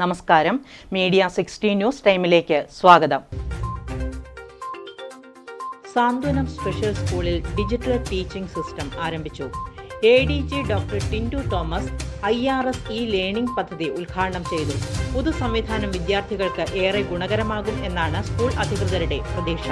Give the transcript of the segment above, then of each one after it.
നമസ്കാരം. Media sixty news ടൈമിലേക്ക് സ്വാഗതം. സാന്ത്വനം സ്പെഷ്യൽ സ്കൂളിൽ ഡിജിറ്റൽ ടീച്ചിംഗ് സിസ്റ്റം ആരംഭിച്ചു. A D G doctor Tindu Thomas I R S e learning പദ്ധതി ഉദ്ഘാടനം ചെയ്തു. പുതു സംവിധാനം വിദ്യാർത്ഥികൾക്ക് ഏറെ ഗുണകരമാകും എന്നാണ് സ്കൂൾ അധികൃതരുടെ പ്രതീക്ഷ.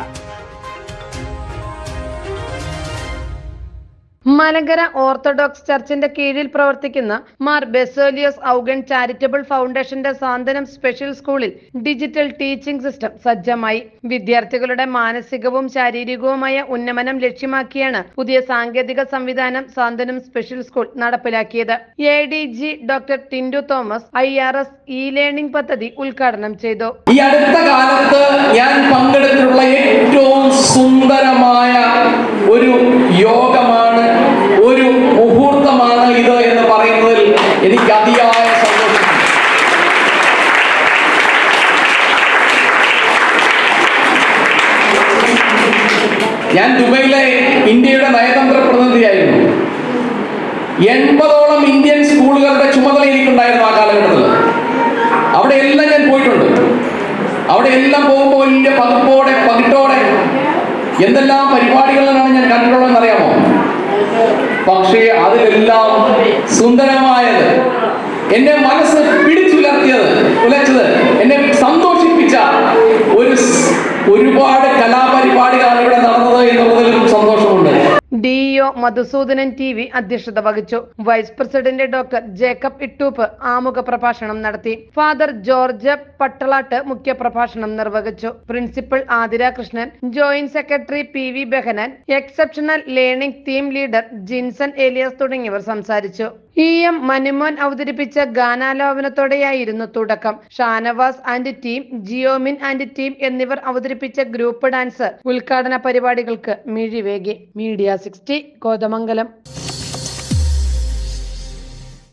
മലങ്കര ഓർത്തഡോക്സ് ചർച്ചിന്റെ കീഴിൽ പ്രവർത്തിക്കുന്ന മാർ ബെസോലിയോസ് ഔഗൺ ചാരിറ്റബിൾ ഫൗണ്ടേഷന്റെ സാന്ത്വനം സ്പെഷ്യൽ സ്കൂളിൽ ഡിജിറ്റൽ ടീച്ചിംഗ് സിസ്റ്റം സജ്ജമായി. വിദ്യാർത്ഥികളുടെ മാനസികവും ശാരീരികവുമായ ഉന്നമനം ലക്ഷ്യമാക്കിയാണ് പുതിയ സാങ്കേതിക സംവിധാനം സാന്ത്വനം സ്പെഷ്യൽ സ്കൂൾ നടപ്പിലാക്കിയത്. A D G doctor Tindu Thomas I R S e learning പദ്ധതി ഉദ്ഘാടനം ചെയ്തു. ഈ അടുത്ത കാലത്ത് ഞാൻ പങ്കെടുത്തിട്ടുള്ള ഞാൻ ദുബൈയിലെ ഇന്ത്യയുടെ നയതന്ത്ര പ്രതിനിധിയായിരുന്നു. എൺപതോളം ഇന്ത്യൻ സ്കൂളുകളുടെ ചുമതല എനിക്കുണ്ടായിരുന്നു ആ കാലഘട്ടത്തിൽ അവിടെ എല്ലാം ഞാൻ പോയിട്ടുണ്ട്. അവിടെ എല്ലാം പോകുമ്പോൾ വലിയ പതിപ്പോടെ പതിട്ടോടെ എന്തെല്ലാം പരിപാടികളിലാണ് ഞാൻ കണ്ടിട്ടുള്ളതെന്ന് അറിയാമോ പക്ഷേ അതിലെല്ലാം സുന്ദരമായത് എന്റെ മനസ്സ് ഡിഇഒ മധുസൂദനൻ ടി വി അധ്യക്ഷത വഹിച്ചു. Vice president doctor Jacob Ittoop ആമുഖ പ്രഭാഷണം നടത്തി. ഫാദർ ജോർജ് പട്ടളാട്ട് മുഖ്യ പ്രഭാഷണം നിർവഹിച്ചു. Principal Athira Krishnan joint secretary P V Behanan exceptional learning team leader Jinson Elias തുടങ്ങിയവർ സംസാരിച്ചു. ഇ എം മനുമോൻ അവതരിപ്പിച്ച ഗാനാലോപനത്തോടെയായിരുന്നു തുടക്കം. Shanavas and team Jiomin and team എന്നിവർ അവതരിപ്പിച്ച ഗ്രൂപ്പ് ഡാൻസ് ഉദ്ഘാടന പരിപാടികൾക്ക് മിഴിവേകി. Media sixty Kothamangalam.